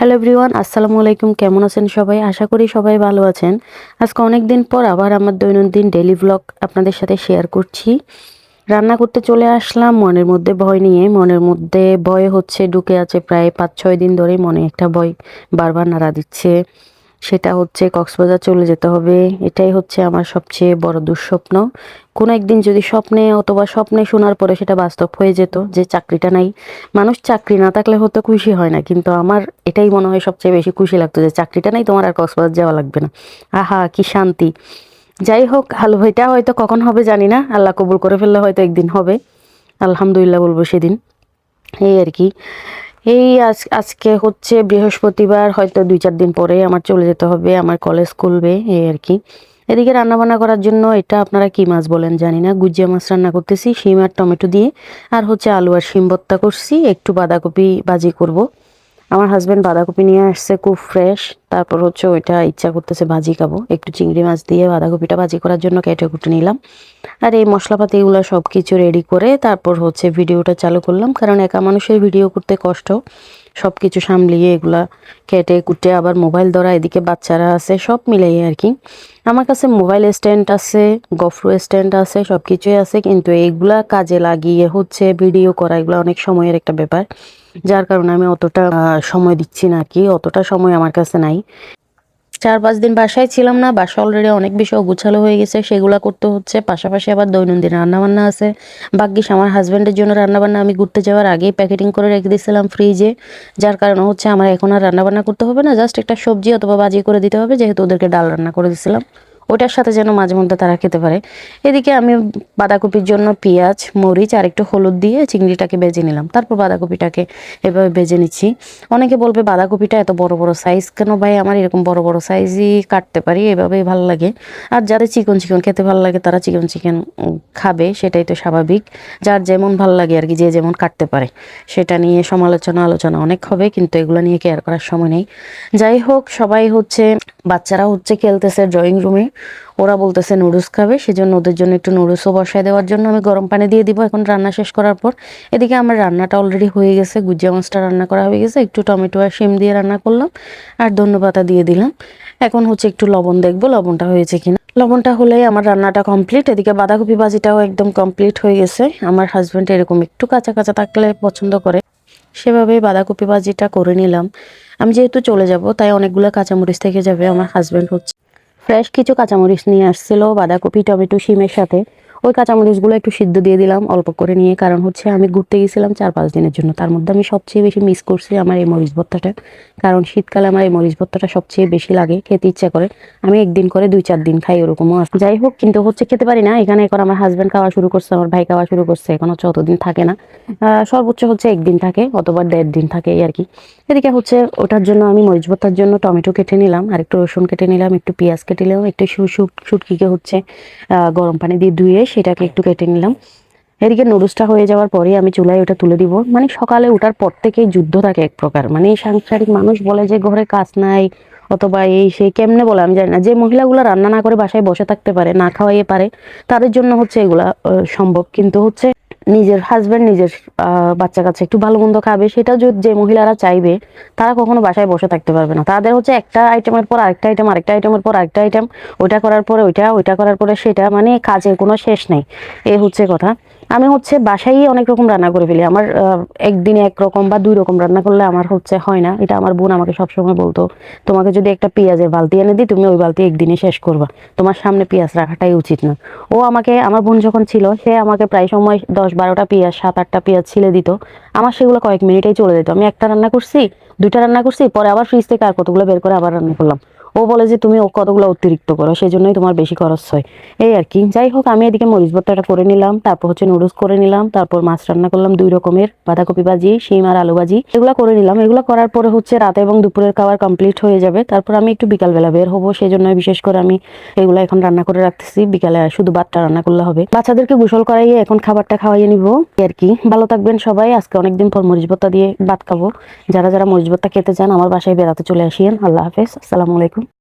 Hello everyone, আসসালামু আলাইকুম। কেমন আছেন সবাই? আশা করি সবাই ভালো আছেন। আজকে অনেক দিন পর আবার আমার দৈনন্দিন ডেলি ব্লগ আপনাদের সাথে শেয়ার করছি। রান্না করতে চলে আসলাম মনের মধ্যে ভয় নিয়ে। মনের মধ্যে ভয় হচ্ছে, ঢুকে আছে প্রায় পাঁচ ছয় দিন ধরেই মনে একটা ভয় বারবার নাড়া দিচ্ছে। সেটা হচ্ছে কক্সবাজার চলে যেতে হবে। এটাই হচ্ছে আমার সবচেয়ে বড় দুঃস্বপ্ন। কোনো একদিন যদি স্বপ্নে অথবা স্বপ্নে শোনার পরে সেটা বাস্তব হয়ে যেত যে চাকরিটা নাই। মানুষ চাকরি না থাকলে হয়তো খুশি হয় না, কিন্তু আমার এটাই মনে হয় সবচেয়ে বেশি খুশি লাগতো যে চাকরিটা নাই, তোমার আর কক্সবাজার যাওয়া লাগবে না। আহা, কি শান্তি। যাই হোক, হাল এটা হয়তো কখন হবে জানি না, আল্লাহ কবুল করে ফেললে হয়তো একদিন হবে। আলহামদুলিল্লাহ বলব সেদিন। এই আর কি। এই আজ আজকে হচ্ছে বৃহস্পতিবার, হয়তো দুই চার দিন পরে আমার চলে যেতে হবে, আমার কলেজ খুলবে, এই আর কি। এদিকে রান্না বান্না করার জন্য এটা আপনারা কি মাছ বলেন জানি না। গুজিয়া মাছ রান্না করতেছি, শিম আর টমেটো দিয়ে। আর হচ্ছে আলু আর শিম ভত্তা করছি, একটু বাঁধাকপি ভাজি করব। আমার হাজব্যান্ড বাঁধাকপি নিয়ে আসছে খুব ফ্রেশ তারপর হচ্ছে ওইটা ইচ্ছা করতেছে ভাজি খাব। একটু চিংড়ি মাছ দিয়ে বাঁধাকপিটা ভাজি করার জন্য কেটে কুটে নিলাম। আর এই মশলাপাতিগুলো সব কিছু রেডি করে তারপর হচ্ছে ভিডিওটা চালু করলাম। কারণ একা মানুষের ভিডিও করতে কষ্ট। সব কিছু সামলিয়ে এগুলা কেটে কুটে আবার মোবাইল ধরা, এদিকে বাচ্চারা আছে, সব মিলাই আর কি। আমার কাছে মোবাইল স্ট্যান্ড আছে গফরো স্ট্যান্ড আছে সব কিছুই আছে। কিন্তু এইগুলা কাজে লাগিয়ে হচ্ছে ভিডিও করা এগুলো অনেক সময়ের একটা ব্যাপার। যার কারণে আমি অতটা সময় দিচ্ছি না কি, অতটা সময় আমার কাছে নাই। চার পাঁচ দিন বাসায় ছিলাম না, বাসা অলরেডি অনেক বেশি অগুছালো হয়ে গেছে, সেগুলো করতে হচ্ছে। পাশাপাশি আবার দৈনন্দিন রান্নাবান্না আছে। ভাগ্যিস আমার হাজব্যান্ডের জন্য রান্নাবান্না আমি ঘুরতে যাওয়ার আগেই প্যাকেটিং করে রেখে দিয়েছিলাম ফ্রিজে যার কারণে হচ্ছে আমার এখন আর রান্নাবান্না করতে হবে না জাস্ট একটা সবজি অথবা ভাজি করে দিতে হবে, যেহেতু ওদেরকে ডাল রান্না করে দিয়েছিলাম। ওটার সাথে যেন মাঝে মধ্যে তারা খেতে পারে। এদিকে আমি বাঁধাকপির জন্য পেঁয়াজ, মরিচ আর একটু হলুদ দিয়ে চিংড়িটাকে বেজে নিলাম। তারপর বাঁধাকপিটাকে এভাবে বেজে নিচ্ছি। অনেকে বলবে, বাঁধাকপিটা এত বড় বড় সাইজ কেন ভাই? আমার এরকম বড় বড় সাইজই কাটতে পারি, এভাবেই ভালো লাগে। আর যাদের চিকন চিকন খেতে ভালো লাগে, তারা চিকন, চিকেন খাবে, সেটাই তো স্বাভাবিক। যার যেমন ভালো লাগে আর কি, যে যেমন কাটতে পারে। সেটা নিয়ে সমালোচনা, আলোচনা অনেক হবে, কিন্তু এগুলো নিয়ে কেয়ার করার সময় নেই। যাই হোক, সবাই হচ্ছে বাচ্চারা হচ্ছে খেলতেছে ড্রয়িং রুমে ওরা বলতেছে, নুডলস খাবে, সেজন্য ওদের জন্য একটু নুডলসও বসায় দেওয়ার জন্য আমি গরম পানি দিয়ে দিব। এখন রান্না শেষ করার পর এদিকে আমার রান্নাটা অলরেডি হয়ে গেছে, গুজিয়া মাছটা রান্না করা হয়ে গেছে। একটু টমেটো আর শিম দিয়ে রান্না করলাম আর ধন্যপাতা দিয়ে দিলাম। এখন হচ্ছে একটু লবণ দেখব, লবণটা হয়েছে কিনা। লবণটা হলেই আমার রান্নাটা কমপ্লিট এদিকে বাঁধাকপি ভাজিটাও একদম কমপ্লিট হয়ে গেছে। আমার হাজব্যান্ড এরকম একটু কাঁচা কাঁচা থাকলে পছন্দ করে। সেভাবে বাঁধাকপি ভাজিটা করে নিলাম। আমি যেহেতু চলে যাব, তাই অনেকগুলো কাঁচামরিচ থেকে যাবে আমার হাজব্যান্ড হচ্ছে। ফ্রেশ কিছু কাঁচামরিচ নিয়ে আসছিল, বাঁধাকপি, টমেটো, শিমের সাথে। ওই কাঁচামরিচগুলো একটু সিদ্ধ দিয়ে দিলাম, অল্প করে নিয়ে, কারণ হচ্ছে আমি ঘুরতে গেছিলাম চার পাঁচ দিনের জন্য। তার মধ্যে আমি সবচেয়ে বেশি মিস করছি আমার এই মরিচ ভর্তাটা, কারণ শীতকালে আমার এই মরিচ ভর্তাটা সবচেয়ে বেশি লাগে, খেতে ইচ্ছা করে। আমি একদিন করে দুই চার দিন খাই ওরকমও আছে। যাই হোক, কিন্তু হচ্ছে খেতে পারি না, এখানে এখন আমার হাজব্যান্ড খাওয়া শুরু করছে, আমার ভাই খাওয়া শুরু করছে, এখন হচ্ছে অতদিন থাকে না। সর্বোচ্চ হচ্ছে একদিন থাকে, অথবা দেড় দিন থাকে আর কি। এদিকে হচ্ছে ওটার জন্য আমি মরিচ ভর্তার জন্য টমেটো কেটে নিলাম, আর একটু রসুন কেটে নিলাম, একটু পেঁয়াজ কেটে নিলাম, একটু শুটকিকে হচ্ছে গরম পানি দিয়ে ধুয়ে সেটাকে একটু কেটে নিলাম। এদিকে নুডলসটা হয়ে যাওয়ার পরে আমি চুলায় ওটা তুলে দিব। মানে সকালে ওঠার পর থেকেই যুদ্ধ থাকে এক প্রকার। মানে সাংসারিক মানুষ বলে যে ঘরে কাজ নাই অথবা এই সেই কেমনে বলে আমি জানি না। যে মহিলাগুলো রান্না না করে বাসায় বসে থাকতে পারে, না খাওয়াইয়ে পারে, তাদের জন্য হচ্ছে এগুলা সম্ভব। কিন্তু হচ্ছে নিজের হাজব্যান্ড নিজের বাচ্চা কাছে একটু ভালো মন্দ খাবে, সেটা যে মহিলারা চাইবে, তারা কখনো বাসায় বসে থাকতে পারবে না। তাদের হচ্ছে একটা আইটেমের পর আরেকটা আইটেম আরেকটা আইটেমের পর আরেকটা আইটেম ওইটা করার পরে ওইটা ওইটা করার পরে সেটা মানে কাজের কোনো শেষ নেই। এ হচ্ছে কথা। আমি হচ্ছে বাসায় অনেক রকম রান্না করে ফেলি। আমার একদিনে এক রকম বা দুই রকম রান্না করলে আমার হচ্ছে হয় না। এটা আমার বোন আমাকে সবসময় বলতো, তোমাকে যদি একটা পেঁয়াজের বালতি এনে দিই, তুমি ওই বালতি একদিনে শেষ করবা। তোমার সামনে পেঁয়াজ রাখাটাই উচিত না। ও আমাকে, আমার বোন যখন ছিল, সে আমাকে প্রায় সময় দশ বারোটা পেঁয়াজ সাত আটটা পেঁয়াজ ছিলে দিত। আমার সেগুলো কয়েক মিনিটেই চলে যেত। আমি একটা রান্না করছি, দুইটা রান্না করছি, পরে আবার ফ্রিজ থেকে আর কতগুলো বের করে আবার রান্না করলাম। ও বলে যে তুমি কতগুলো অতিরিক্ত করো সেই জন্যই তোমার বেশি খরচ হয়। এই আর কি। যাই হোক, আমি এদিকে মরিচ ভর্তাটা করে নিলাম, তারপর হচ্ছে নুডলস করে নিলাম, তারপর মাছ রান্না করলাম দুই রকমের, বাঁধাকপি ভাজি, শিম আর আলু ভাজি, এগুলো করে নিলাম। এগুলো করার পরে হচ্ছে রাতে এবং দুপুরের খাবার কমপ্লিট হয়ে যাবে। তারপর আমি একটু বিকালবেলা বের হব সেই জন্য বিশেষ করে আমি এগুলো এখন রান্না করে রাখতেছি। বিকালে শুধু ভাতটা রান্না করলে হবে। বাচ্চাদেরকে গোসল করাইয়ে এখন খাবারটা খাওয়াইয়ে নিব। আর কি। ভালো থাকবেন সবাই। আজকে অনেকদিন পর মরিচ ভর্তা দিয়ে ভাত খাব। যারা যারা মরিচ ভর্তা খেতে চান, আমার বাসায় বেড়াতে চলে আসিয়েন আল্লাহ হাফেজ। আসসালামু আলাইকুম।